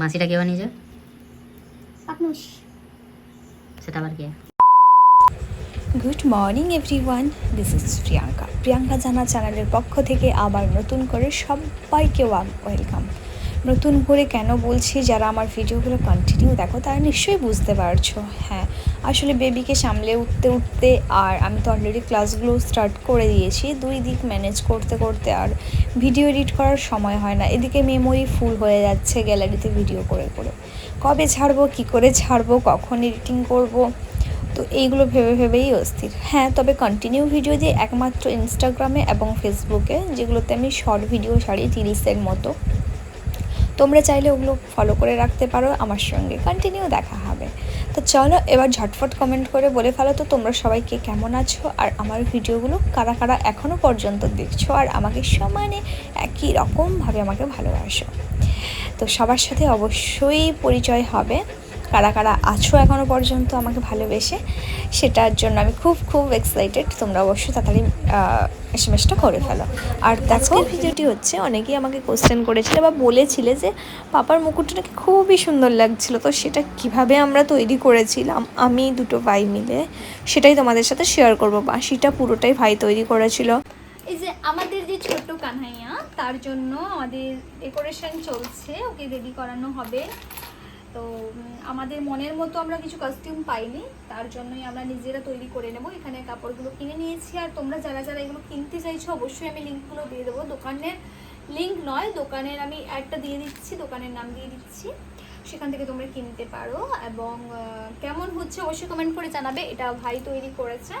মাসিটা কে বানিয়েছে সেটা আবার কে? Good morning everyone this is Priyanka Priyanka Jana চ্যানেলের পক্ষ থেকে আবার নতুন করে সবাইকে ওয়েলকাম নতুন করে কেন বলছি যারা আমার ভিডিওগুলো কন্টিনিউ দেখো, তারা নিশ্চয়ই বুঝতে পারছ। হ্যাঁ আসলে বেবিকে সামলে উঠতে উঠতে আর আমি তো অলরেডি ক্লাসগুলো স্টার্ট করে দিয়েছি। দুই দিক ম্যানেজ করতে করতে আর ভিডিও এডিট করার সময় হয় না। এদিকে মেমোরি ফুল হয়ে যাচ্ছে গ্যালারিতে ভিডিও করে করে। কবে ছাড়বো, কী করে ছাড়বো, কখন এডিটিং করব? তো এইগুলো ভেবে, ভেবেই অস্থির। হ্যাঁ তবে কন্টিনিউ ভিডিও দিয়ে একমাত্র ইনস্টাগ্রামে এবং ফেসবুকে যেগুলোতে আমি শর্ট ভিডিও ছাড়ি তিরিশের মতো। তোমরা চাইলে ওগুলো ফলো করে রাখতে পারো আমার সঙ্গে। কন্টিনিউ দেখা হবে। তো চলো এবার ঝটফট কমেন্ট করে বলে ফেলো তো তোমরা সবাইকে কেমন আছো আর আমার ভিডিওগুলো কারা কারা এখনও পর্যন্ত দেখছ আর আমাকে সমানে একই রকমভাবে আমাকে ভালোবাসো। তো সবার সাথে অবশ্যই পরিচয় হবে। কারা কারা আছো এখনও পর্যন্ত আমাকে ভালোবেসে সেটার জন্য আমি খুব খুব এক্সাইটেড তোমরা অবশ্যই তাড়াতাড়ি এস এম এসটা করে ফেলো। আর আজকের ভিডিওটি হচ্ছে অনেকেই আমাকে কোশ্চেন করেছিল বা বলেছিলে যে পাপার মুকুটটা নাকি খুবই সুন্দর লাগছিল তো সেটা কীভাবে আমরা তৈরি করেছিলাম? আমি দুটো ভাই মিলে সেটাই তোমাদের সাথে শেয়ার করব। বাঁশিটা পুরোটাই ভাই তৈরি করেছিল। এই যে আমাদের যে ছোট্ট কানহাইয়া তার জন্য আমাদের ডেকোরেশন চলছে ওকে রেডি করানো হবে। তো আমাদের মনের মতো আমরা কিছু কস্টিউম পাইনি, তার জন্যই আমরা নিজেরা তৈরি করে নেব। এখানে কাপড়গুলো কিনে নিয়েছি, আর তোমরা যারা যারা এগুলো কিনতে চাইছো, অবশ্যই আমি লিঙ্কগুলো দিয়ে দেবো। দোকানের লিঙ্ক নয়, দোকানের আমি একটা দিয়ে দিচ্ছি, দোকানের নাম দিয়ে দিচ্ছি। সেখান থেকে তোমরা কিনতে পারো, এবং কেমন হচ্ছে অবশ্যই কমেন্ট করে জানাবে। এটা ভাই তৈরি করেছে,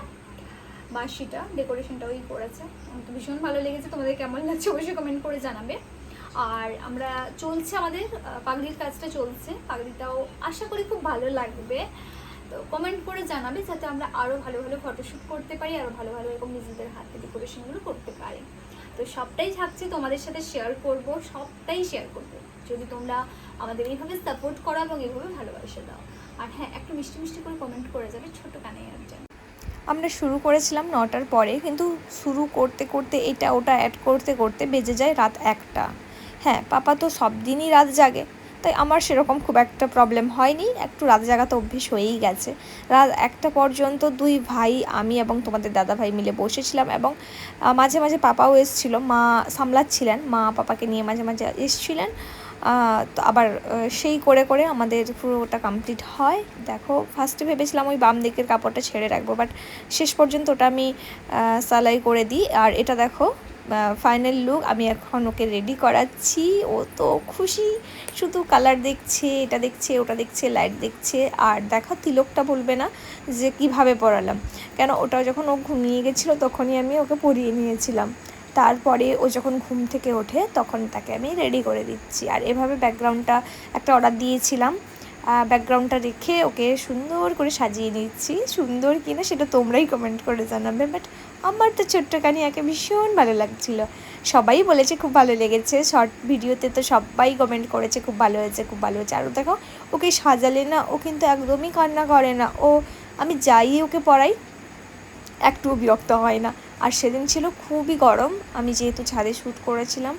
বাঁশিটা ডেকোরেশনটা ওই করেছে। তো ভীষণ ভালো লেগেছে, তোমাদের কেমন লাগছে অবশ্যই কমেন্ট করে জানাবে। আর আমরা চলছে আমাদের পাগড়ির কাজটা চলছে। পাগড়িটাও আশা করি খুব ভালো লাগবে। তো কমেন্ট করে জানাবে যাতে আমরা আরও ভালো ভালো ফটোশ্যুট করতে পারি আরও ভালো ভালো এরকম নিজেদের হাতে ডেকোরেশনগুলো করতে পারি। তো সবটাই থাকছে তোমাদের সাথে শেয়ার করব, সবটাই শেয়ার করব। যদি তোমরা আমাদের এইভাবে সাপোর্ট করো এবং এইভাবে ভালোবাসা দাও। আর হ্যাঁ একটু মিষ্টি মিষ্টি করে কমেন্ট করে যাবে ছোট কানে জন্য আমরা শুরু করেছিলাম নটার পরে, কিন্তু শুরু করতে করতে এটা ওটা অ্যাড করতে করতে বেজে যায় রাত একটা। হ্যাঁ পাপা তো সব দিনই রাত জাগে, তাই আমার সেরকম খুব একটা প্রবলেম হয়নি, একটু রাত জাগাতে অভ্যেস হয়েই গেছে। রাত একটা পর্যন্ত দুই ভাই, আমি এবং তোমাদের দাদা ভাই মিলে বসেছিলাম এবং মাঝে মাঝে পাপাও এসেছিল, মা সামলাচ্ছিলেন, মা পাপাকে নিয়ে মাঝে মাঝে এসছিলেন তো আবার সেই করে করে আমাদের পুরোটা কমপ্লিট হয়। দেখো ফার্স্টে ভেবেছিলাম ওই বাম দিকের কাপড়টা ছেড়ে রাখব বাট শেষ পর্যন্ত ওটা আমি সালাই করে দিই, আর এটা দেখো ফাইনাল লুক আমি এখন ওকে রেডি করাচ্ছি। ও তো খুশি, শুধু কালার দেখছে, এটা দেখছে, ওটা দেখছে লাইট দেখছে, আর দেখা তিলকটা বলবে না যে কীভাবে পরালাম। কেন ওটা যখন ও ঘুমিয়ে গেছিল তখনই আমি ওকে পরিয়ে নিয়েছিলাম। তারপরে ও যখন ঘুম থেকে ওঠে তখন তাকে আমি রেডি করে দিচ্ছি। আর এভাবে ব্যাকগ্রাউন্ডটা একটা অর্ডার দিয়েছিলাম। ব্যাকগ্রাউন্ডটা রেখে ওকে সুন্দর করে সাজিয়ে নিচ্ছি সুন্দর কিনা সেটা তোমরাই কমেন্ট করে জানাবে বাট আমার তো ছোট্ট কানিয়াকে ভীষণ ভালো লাগছিল। সবাই বলেছে খুব ভালো লেগেছে। শর্ট ভিডিওতে তো সবাই কমেন্ট করেছে, খুব ভালো হয়েছে, খুব ভালো হয়েছে। আর দেখো, ওকে সাজালে না, ও কিন্তু একদমই কান্না করে না। ও, আমি যাই ওকে পড়াই, একটুও বিরক্ত হয় না। আর সেদিন ছিল খুবই গরম, আমি যেহেতু ছাদে শ্যুট করেছিলাম,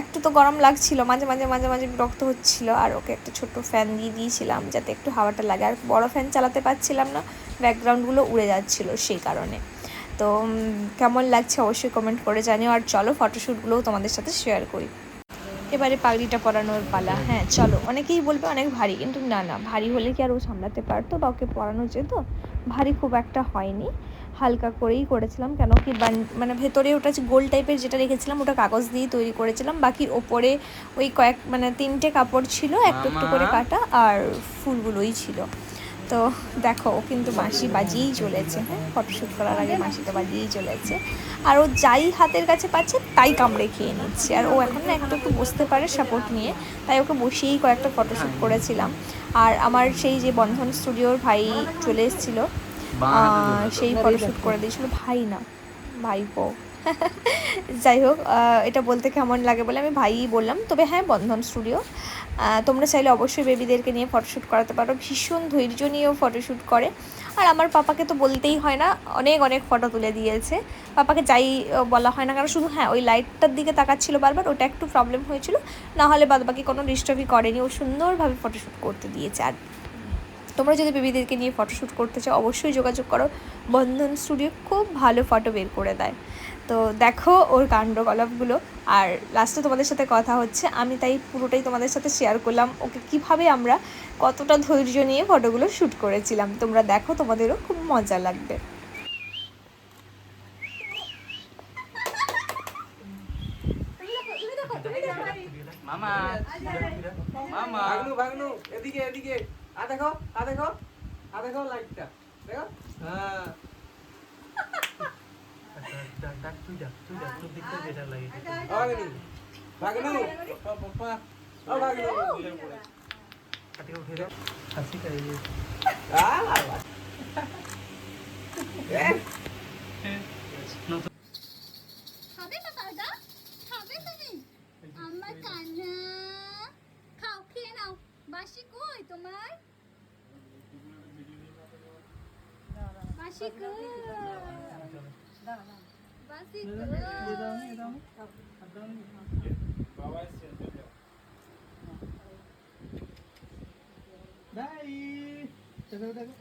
একটু তো গরম লাগছিল, মাঝে মাঝে মাঝে মাঝে বিরক্ত হচ্ছিল। আর ওকে একটা ছোট্ট ফ্যান দিয়ে দিয়েছিলাম, যাতে একটু হাওয়াটা লাগে। আর বড় ফ্যান চালাতে পারছিলাম না ব্যাকগ্রাউন্ডগুলো উড়ে যাচ্ছিল সেই কারণে। তো কেমন লাগছে অবশ্যই কমেন্ট করে জানিও। আর চলো ফটোশ্যুটগুলোও তোমাদের সাথে শেয়ার করি। এবারে পাগড়িটা পরানোর পালা। হ্যাঁ চলো। অনেকেই বলবে অনেক ভারী কিন্তু না না। ভারী হলে কি আর ও সামলাতে পারতো? বা ওকে পরানো যেত? ভারী খুব একটা হয়নি। হালকা করেই করেছিলাম। কেন কি বান- মানে ভেতরে ওটা গোল টাইপের যেটা রেখেছিলাম ওটা কাগজ দিয়ে তৈরি করেছিলাম। বাকি ওপরে ওই কয়েক মানে তিনটে কাপড় ছিল একটু একটু করে কাটা আর ফুলগুলোই ছিল। তো দেখো ও কিন্তু বাঁশি বাজিয়েই চলেছে হ্যাঁ? ফটোশ্যুট করার আগে বাঁশিটা বাজিয়েই চলেছে। আর ও যাই হাতের কাছে পাচ্ছে তাই কামড়ে খেয়ে নিচ্ছে। আর ও এখন না একটু একটু বসতে পারে সাপোর্ট নিয়ে তাই ওকে বসিয়েই কয়েকটা ফটোশ্যুট করেছিলাম। আর আমার সেই যে বন্ধন স্টুডিওর ভাই চলে এসেছিল সেই ফটোশ্যুট করে দিয়েছিল। ভাই না ভাইপো। যাই হোক এটা বলতে কেমন লাগে বলে আমি ভাইই বললাম। তবে হ্যাঁ বন্ধন স্টুডিও তোমরা চাইলে অবশ্যই বেবিদেরকে নিয়ে ফটোশ্যুট করাতে পারো। ভীষণ ধৈর্য নিয়েও ফটোশ্যুট করে। আর আমার পাপাকে তো বলতেই হয় না, অনেক অনেক ফটো তুলে দিয়েছে। পাপাকে যাই বলা হয় না কারণ শুধু হ্যাঁ ওই লাইটটার দিকে তাকাচ্ছিল বারবার, ওটা একটু প্রবলেম হয়েছিল। না হলে বাদ বাকি কোনো ডিস্টার্বই করেনি। ও সুন্দরভাবে ফটোশ্যুট করতে দিয়েছে। আর তোমরা যদি বেবিদেরকে নিয়ে ফটোশ্যুট করতে চাও, অবশ্যই যোগাযোগ করো। বন্ধন স্টুডিও খুব ভালো ফটো বের করে দেয়। তো দেখো ওর কাণ্ডকলাপগুলো। আর লাস্টে তোমাদের সাথে কথা হচ্ছে আমি তাই পুরোটাই তোমাদের সাথে শেয়ার করলাম। ওকে কীভাবে আমরা কতটা ধৈর্য নিয়ে ফটোগুলো শ্যুট করেছিলাম তোমরা দেখো তোমাদেরও খুব মজা লাগবে। মামা। মামা। ভাগনু ভাগনু এদিকে এদিকে। আ দেখো আ দেখো আ দেখো লাইটটা দেখো? হ্যাঁ। আমার কান্না খাও খেয়ে নাও বাসি কই তোমার বাসি কই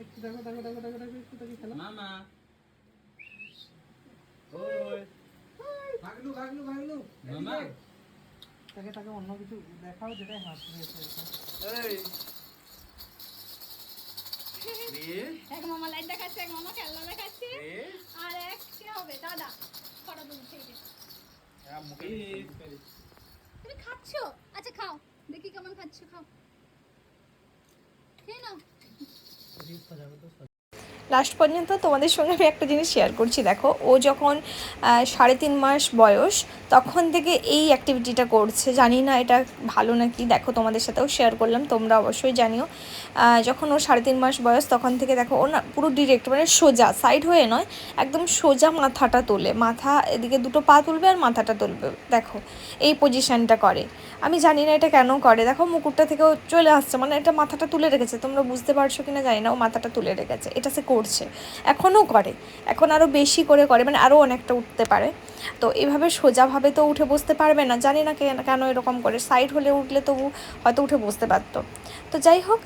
একটু দেখো খেলা মামা। তাকে তাকে অন্য কিছু দেখাও যেটাই হাসি এই এক মামা লাইট দেখাচ্ছে এক মামা খেলনা দেখাচ্ছে। আর এক কে হবে? দাদা। ফটো তুলছে তুমি খাচ্ছ? আচ্ছা খাও। দেখি কেমন খাচ্ছ খাও। খেয়ে নাও। লাস্ট পর্যন্ত তোমাদের সঙ্গে আমি একটা জিনিস শেয়ার করছি, দেখো, ও যখন সাড়ে তিন মাস বয়স, তখন থেকে এই অ্যাক্টিভিটিটা করছে। জানি না এটা ভালো নাকি, দেখো, তোমাদের সাথেও শেয়ার করলাম, তোমরা অবশ্যই জানিও। যখন ও সাড়ে তিন মাস বয়স, তখন থেকে দেখো, ও না পুরো ডিরেক্ট মানে সোজা সাইড হয়ে নয়, একদম সোজা মাথাটা তোলে। মাথা এদিকে দুটো পা তুলবে আর মাথাটা তুলবে, দেখো, এই পজিশানটা করে। আমি জানি না এটা কেন করে। দেখো, মুকুটটা থেকেও চলে আসছে মানে এটা মাথাটা তুলে রেখেছে। তোমরা বুঝতে পারছ কিনা জানি না, ও মাথাটা তুলে রেখেছে। এটা সে করছে। এখনও করে। এখন আরও বেশি করে করে মানে আরও অনেকটা উঠতে পারে। তো এভাবে সোজাভাবে তো উঠে বসতে পারবে না। জানি না কেন এরকম করে। সাইড হলে উঠলে তবু হয়তো উঠে বসতে পারতো। তো যাই হোক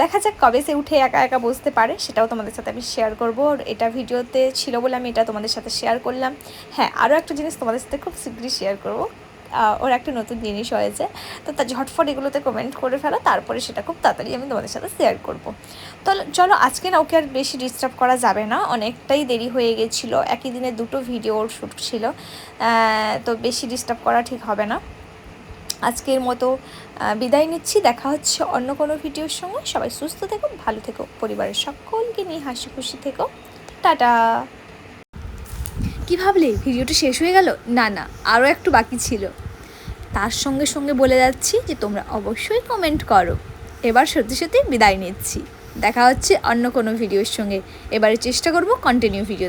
দেখা যাক কবে সে উঠে একা একা বসতে পারে। সেটাও তোমাদের সাথে আমি শেয়ার করব। আর এটা ভিডিওতে ছিল বলে আমি এটা তোমাদের সাথে শেয়ার করলাম। হ্যাঁ আরও একটা জিনিস তোমাদের সাথে খুব শীঘ্রই শেয়ার করব। ওর একটা নতুন জিনিস হয়েছে। তো তা ঝটফট এগুলোতে কমেন্ট করে ফেলো, তারপরে সেটা খুব তাড়াতাড়ি আমি তোমাদের সাথে শেয়ার করব। তো চলো, আজকে না ওকে আর বেশি ডিস্টার্ব করা যাবে না। অনেকটাই দেরি হয়ে গেছিল। একই দিনে দুটো ভিডিও ওর শ্যুট ছিল। তো বেশি ডিস্টার্ব করা ঠিক হবে না। আজকের মতো বিদায় নিচ্ছি। দেখা হচ্ছে অন্য কোনো ভিডিওর সঙ্গে। সবাই সুস্থ থেকো, ভালো থেকো, পরিবারের সকলকে নিয়ে হাসি খুশি থেকো। টাটা! কি ভাবলে? ভিডিওটা শেষ হয়ে গেল? না না আরও একটু বাকি ছিল। তার সঙ্গে সঙ্গে বলে যাচ্ছি যে, তোমরা অবশ্যই কমেন্ট করো। এবার সত্যি সত্যি বিদায় নিচ্ছি। দেখা হচ্ছে অন্য কোনো ভিডিওর সঙ্গে। এবারে চেষ্টা করব কন্টিনিউ ভিডিও